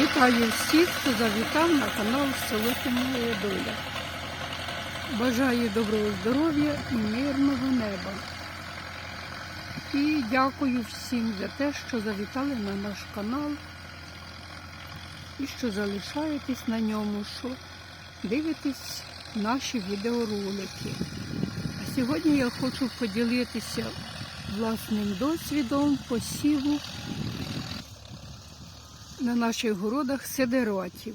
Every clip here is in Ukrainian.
Вітаю всіх, хто завітав на канал Село Сім'я Доля. Бажаю доброго здоров'я і мирного неба. І дякую всім за те, що завітали на наш канал і що залишаєтесь на ньому, що дивитесь наші відеоролики. А сьогодні я хочу поділитися власним досвідом посіву на наших городах сидератів.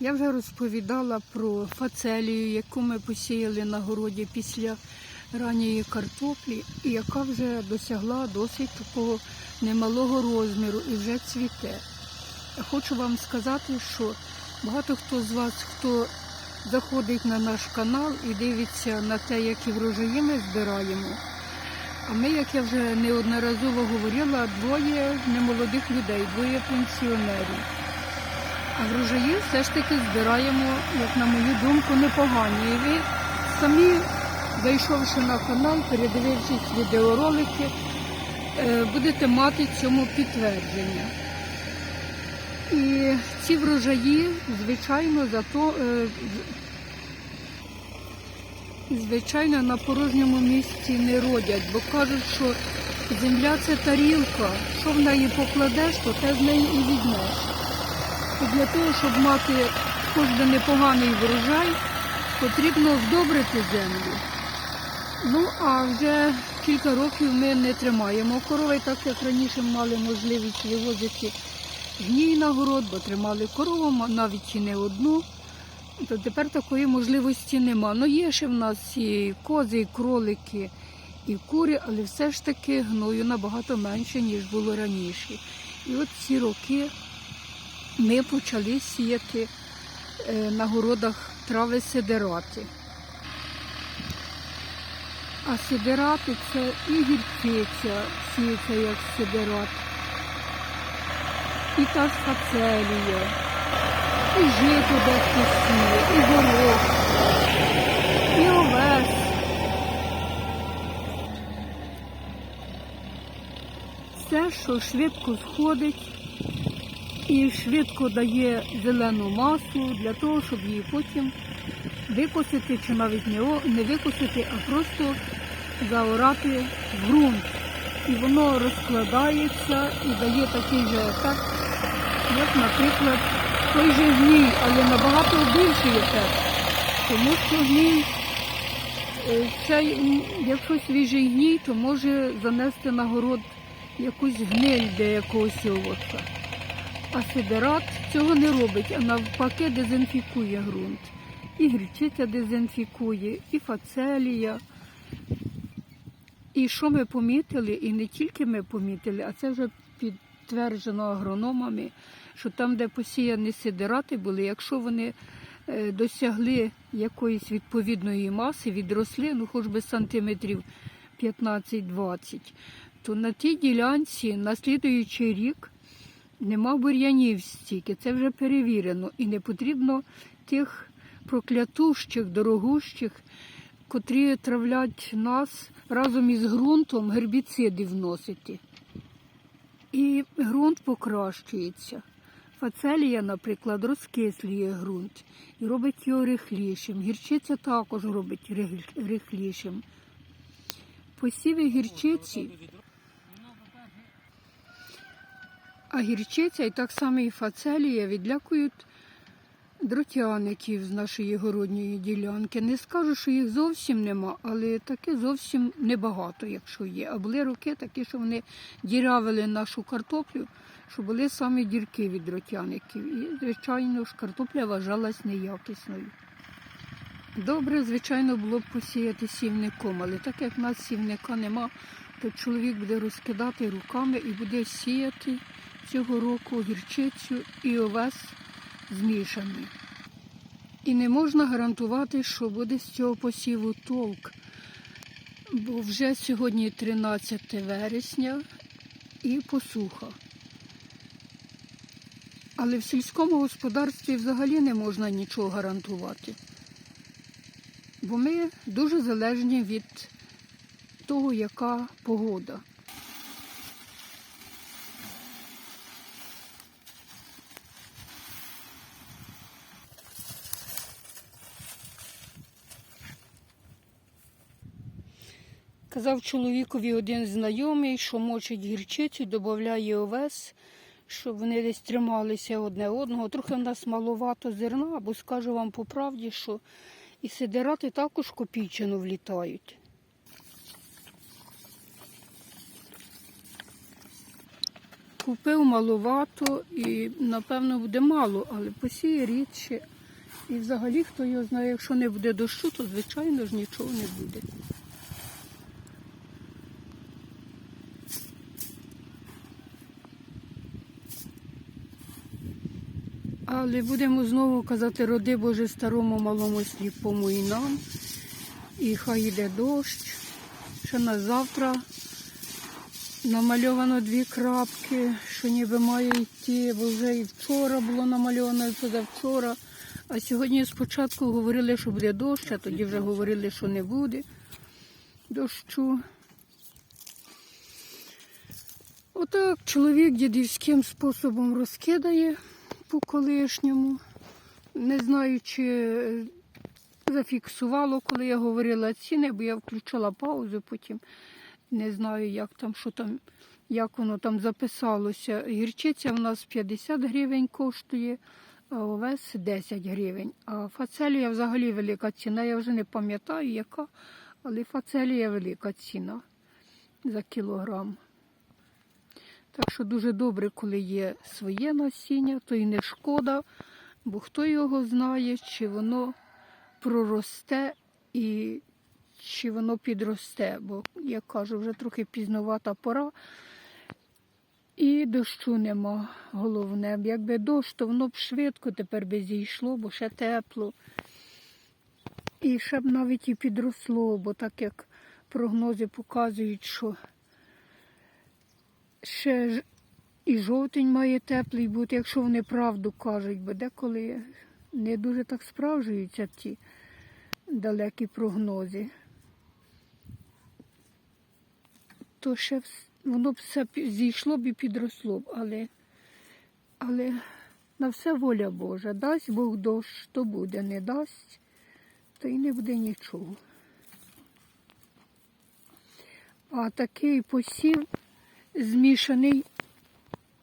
Я вже розповідала про фацелію, яку ми посіяли на городі після ранньої картоплі, і яка вже досягла досить такого немалого розміру і вже цвіте. Хочу вам сказати, що багато хто з вас, хто заходить на наш канал і дивиться на те, які врожаї ми збираємо. А ми, як я вже неодноразово говорила, двоє немолодих людей, двоє пенсіонерів. А врожаї все ж таки збираємо, як на мою думку, непогані. І ви самі, зайшовши на канал, передивившись відеоролики, е, будете мати цьому підтвердження. І ці врожаї, звичайно, зато е, звичайно, на порожньому місці не родять, бо кажуть, що земля це тарілка, що в неї покладеш, то те з неї і віднеш. І для того, щоб мати би непоганий врожай, потрібно вдобрити землю. Ну, а вже кілька років ми не тримаємо корови, так як раніше мали можливість вивозити гній на город, бо тримали корову, навіть і не одну то тепер такої можливості нема. Ну є ще в нас і кози, і кролики, і кури, але все ж таки гною набагато менше, ніж було раніше. І от ці роки ми почали сіяти е, на городах трави сидерати. А сидерати це і гірчиця, сіється як сидерат, і та фацелія і жито дехто сіє, і горох, і овес. Все, що швидко сходить і швидко дає зелену масу для того, щоб її потім викосити, чи навіть не викосити, а просто заорати в ґрунт. І воно розкладається і дає такий же ефект, як, наприклад, той же гній, але набагато більший ефект. Тому що гній, е, цей, якщо свіжий гній, то може занести на город якусь гниль для якогось овоча. А сидерат цього не робить, а навпаки дезінфікує ґрунт. І гірчиця дезінфікує, і фацелія. І що ми помітили, і не тільки ми помітили, а це вже підтверджено агрономами, що там, де посіяні сидирати були, якщо вони е, досягли якоїсь відповідної маси, відросли, ну хоч би сантиметрів 15-20, то на тій ділянці на слідуючий рік нема бур'янів стільки, це вже перевірено. І не потрібно тих проклятущих, дорогущих, котрі травлять нас разом із ґрунтом гербіциди вносити. І ґрунт покращується. Фацелія, наприклад, розкислює ґрунт і робить його рихлішим. Гірчиця також робить рих- рихлішим. Посіви гірчиці, а гірчиця і так само і фацелія відлякують дротяників з нашої городньої ділянки. Не скажу, що їх зовсім нема, але таке зовсім небагато, якщо є. А були роки такі, що вони діравили нашу картоплю, що були самі дірки від дротяників. І, звичайно ж, картопля вважалась неякісною. Добре, звичайно, було б посіяти сівником, але так як в нас сівника нема, то чоловік буде розкидати руками і буде сіяти цього року гірчицю і овес змішаний. І не можна гарантувати, що буде з цього посіву толк. Бо вже сьогодні 13 вересня і посуха. Але в сільському господарстві взагалі не можна нічого гарантувати. Бо ми дуже залежні від того, яка погода. Сказав чоловікові один знайомий, що мочить гірчицю, додає овес, щоб вони десь трималися одне одного. Трохи в нас маловато зерна, бо скажу вам по правді, що і сидирати також копійчину влітають. Купив маловато і, напевно, буде мало, але посіє рідше. І взагалі, хто його знає, якщо не буде дощу, то звичайно ж нічого не буде. Але будемо знову казати, роди Боже старому малому сліпому і нам. І хай йде дощ. Ще на завтра намальовано дві крапки, що ніби має йти, бо вже і вчора було намальовано, і позавчора. А сьогодні спочатку говорили, що буде дощ, а тоді вже говорили, що не буде дощу. Отак чоловік дідівським способом розкидає по колишньому. Не знаю, чи е, зафіксувало, коли я говорила ціни, бо я включила паузу потім. Не знаю, як там, що там, як воно там записалося. Гірчиця в нас 50 гривень коштує, а овес 10 гривень. А фацелія взагалі велика ціна. Я вже не пам'ятаю, яка, але фацелія велика ціна за кілограм. Так що дуже добре, коли є своє насіння, то і не шкода, бо хто його знає, чи воно проросте і чи воно підросте, бо, як кажу, вже трохи пізновата пора. І дощу нема, головне. Якби дощ, то воно б швидко тепер би зійшло, бо ще тепло. І ще б навіть і підросло, бо так як прогнози показують, що ще і жовтень має теплий бути, якщо вони правду кажуть, бо деколи не дуже так справжуються ті далекі прогнози. То ще воно б все зійшло б і підросло б, але, але на все воля Божа. Дасть Бог дощ, то буде, не дасть, то й не буде нічого. А такий посів змішаний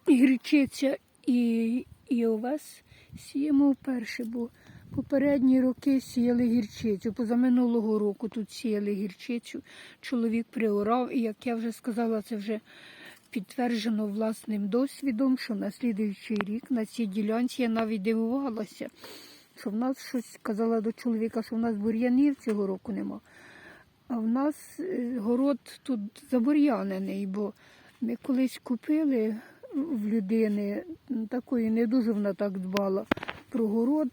гірчиця і, і овес сіємо вперше, бо попередні роки сіяли гірчицю. Позаминулого року тут сіяли гірчицю. Чоловік приорав, і як я вже сказала, це вже підтверджено власним досвідом, що на слідуючий рік на цій ділянці я навіть дивувалася, що в нас щось казала до чоловіка, що в нас бур'янів цього року нема. А в нас е, город тут забур'янений, бо ми колись купили в людини, такої не дуже вона так дбала про город.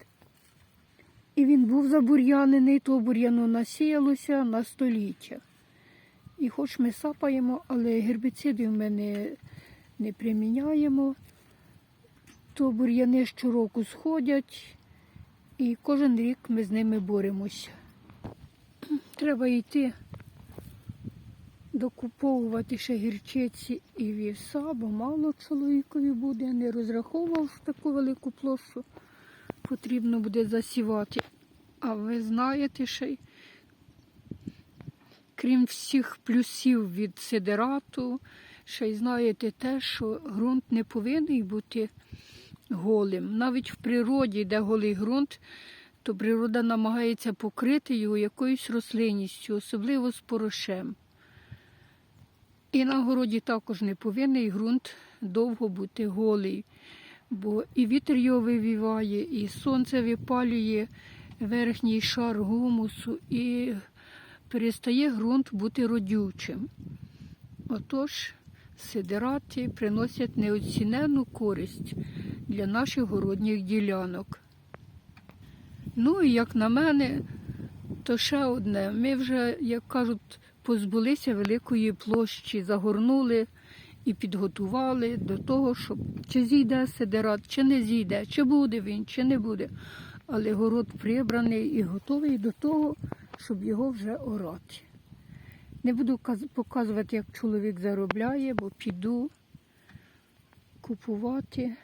І він був забур'янений, то бур'яно насіялося на століття. І хоч ми сапаємо, але гербіцидів ми не, не приміняємо, то бур'яни щороку сходять, і кожен рік ми з ними боремося. Треба йти докуповувати ще гірчиці і вівса, бо мало чоловікові буде. Не розраховував таку велику площу потрібно буде засівати. А ви знаєте ще, й, крім всіх плюсів від сидерату, ще й знаєте те, що ґрунт не повинен бути голим. Навіть в природі, де голий ґрунт, то природа намагається покрити його якоюсь рослинністю, особливо з порошем. І на городі також не повинен ґрунт довго бути голий, бо і вітер його вивіває, і сонце випалює верхній шар гумусу, і перестає ґрунт бути родючим. Отож, сидирати приносять неоціненну користь для наших городніх ділянок. Ну і як на мене, то ще одне. Ми вже, як кажуть, позбулися великої площі, загорнули і підготували до того, щоб чи зійде сидерат, чи не зійде, чи буде він, чи не буде. Але город прибраний і готовий до того, щоб його вже орати. Не буду показувати, як чоловік заробляє, бо піду купувати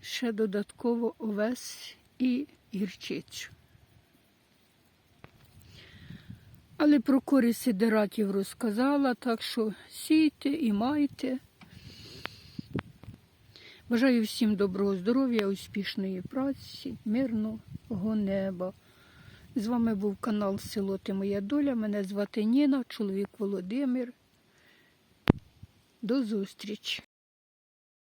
ще додатково овес і гірчицю. Але про користь сидератів розказала, так що сійте і майте. Бажаю всім доброго здоров'я, успішної праці, мирного неба. З вами був канал Село Ти Моя Доля. Мене звати Ніна, чоловік Володимир. До зустрічі!